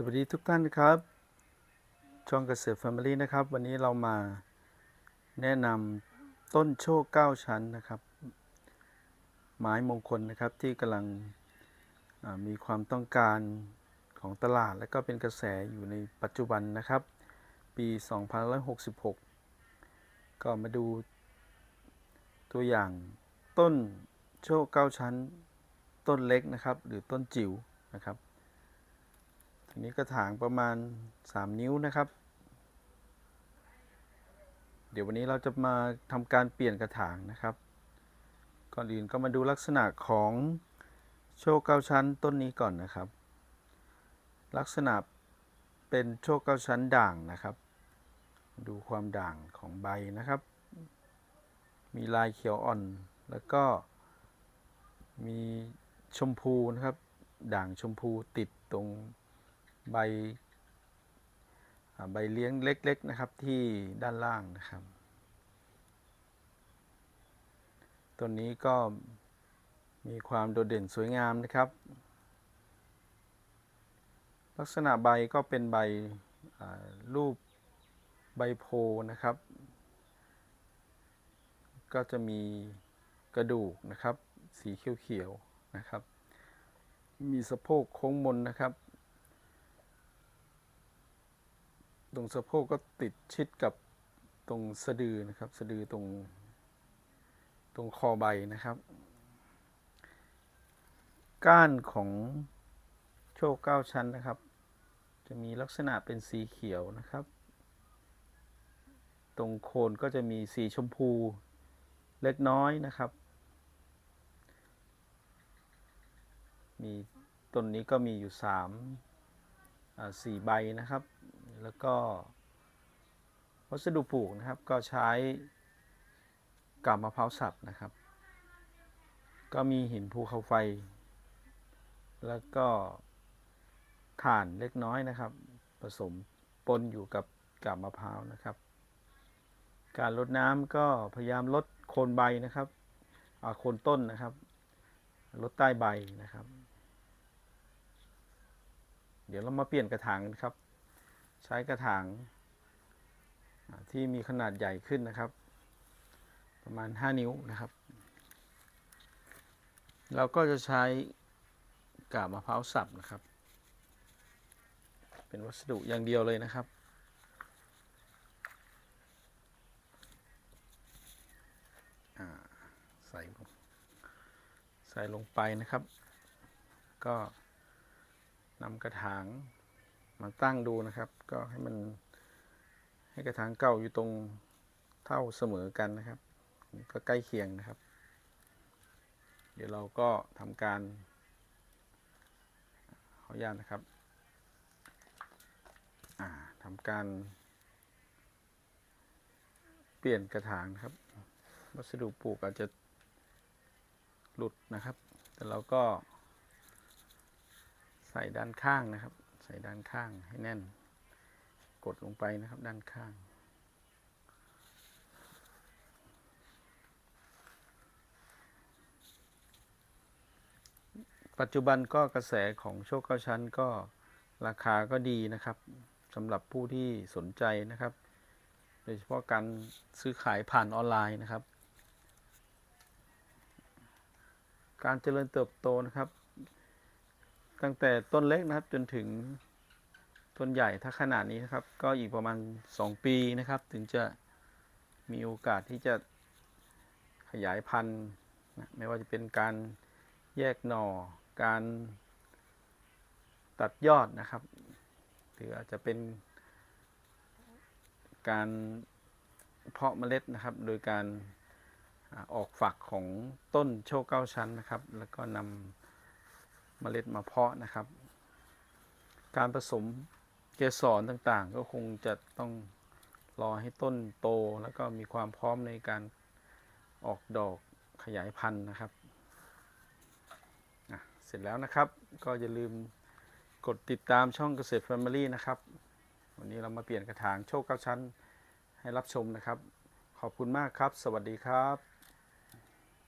สวัสดีทุกท่านครับ ช่องเกษตรแฟมิลี่นะครับ วันนี้เรามาแนะนำต้นโชค9ชั้นนะครับ ไม้มงคลนะครับที่กำลังมีความต้องการของตลาด และก็เป็นกระแสอยู่ในปัจจุบันนะครับ ปี 2566 ก็มาดูตัวอย่างต้นโชค9ชั้น ต้นเล็กนะครับ หรือต้นจิ๋วนะครับ อันนี้กระถางประมาณ 3 นิ้วนะครับ เดี๋ยววันนี้เราจะมาทำการเปลี่ยนกระถางนะครับ ก่อนอื่นก็มาดูลักษณะของโชคเก้าชั้นต้นนี้ก่อนนะครับ ลักษณะเป็นโชคเก้าชั้นด่างนะครับ ดูความด่างของใบนะครับ มีลายเขียวอ่อนแล้วก็มีชมพูนะครับ ด่างชมพูติดตรง ใบใบเลี้ยงเล็ก ๆ นะครับที่ด้านล่างนะครับต้นนี้ก็มีความโดดเด่นสวยงามนะครับ ลักษณะใบก็เป็นใบรูปใบโพนะครับ ก็จะมีกระดูกนะครับ สีเขียวๆนะครับ มีสะโพกโค้งมนนะครับ ต รงสะโพกก็ติดชิดกับตรงสะดือนะครับ สะดือตรง ตรงคอใบนะครับ ก้านของโชคเก้าชั้นนะครับ จะมีลักษณะเป็นสีเขียวนะครับ ตรงโคนก็จะมีสีชมพูเล็กน้อยนะครับ มีต้นนี้ก็มีอยู่สามสี่ใบนะครับ แล้วก็วัสดุปลูกนะครับก็ใช้กาบมะพร้าวสับนะครับ ก็มีหินภูเขาไฟ แล้วก็ถ่านเล็กน้อยนะครับ ผสมปนอยู่กับกาบมะพร้าวนะครับ การลดน้ำก็พยายามลดโคนใบนะครับอาโคนต้นนะครับ ลดใต้ใบนะครับ เดี๋ยวเรามาเปลี่ยนกระถางกันครับ ใช้กระถางที่มีขนาดใหญ่ขึ้นนะครับ ประมาณ 5 นิ้วนะครับ เราก็จะใช้กาบมะพร้าวสับนะครับ เป็นวัสดุอย่างเดียวเลยนะครับใส่ใส่ลงไปนะครับ ก็นำกระถาง มาตั้งดูนะครับ ก็ให้มันให้กระถางเก่าอยู่ตรงเท่าเสมอกันนะครับ ก็ใกล้เคียงนะครับ เดี๋ยวเราก็ทำการขออนุญาตนะครับทำการ เปลี่ยนกระถางนะครับ วัสดุปลูกอาจจะหลุดนะครับ แต่เราก็ใส่ด้านข้างนะครับ ส่ด้านข้างให้แน่น กดลงไปนะครับด้านข้างปัจจุบันก็กระแสของโชคเก้าชั้นก็ราคาก็ดีนะครับสำหรับผู้ที่สนใจนะครับ โดยเฉพาะการซื้อขายผ่านออนไลน์นะครับ การเจริญเติบโตนะครับ ตั้งแต่ต้นเล็กนะครับจนถึงต้นใหญ่ถ้าขนาดนี้นะครับ ก็อีกประมาณ 2 ปีนะครับ ถึงจะมีโอกาสที่จะขยายพันธุ์นะไม่ว่าจะเป็นการแยกหน่อ การตัดยอดนะครับ หรืออาจจะเป็นการเพาะเมล็ดนะครับ โดยการอออกฝักของต้นโชคเก้าชั้นนะครับ แล้วก็นำ เมล็ดมาเพาะนะครับ การผสมเกสรต่างๆ ก็คงจะต้องรอให้ต้นโตแล้วก็มีความพร้อมในการออกดอกขยายพันธุ์นะครับ เสร็จแล้วนะครับ ก็อย่าลืมกดติดตามช่องเกษตร Family นะครับ วันนี้เรามาเปลี่ยนกระถางโชคเก้าชั้นให้รับชมนะครับ ขอบคุณมากครับ สวัสดีครับ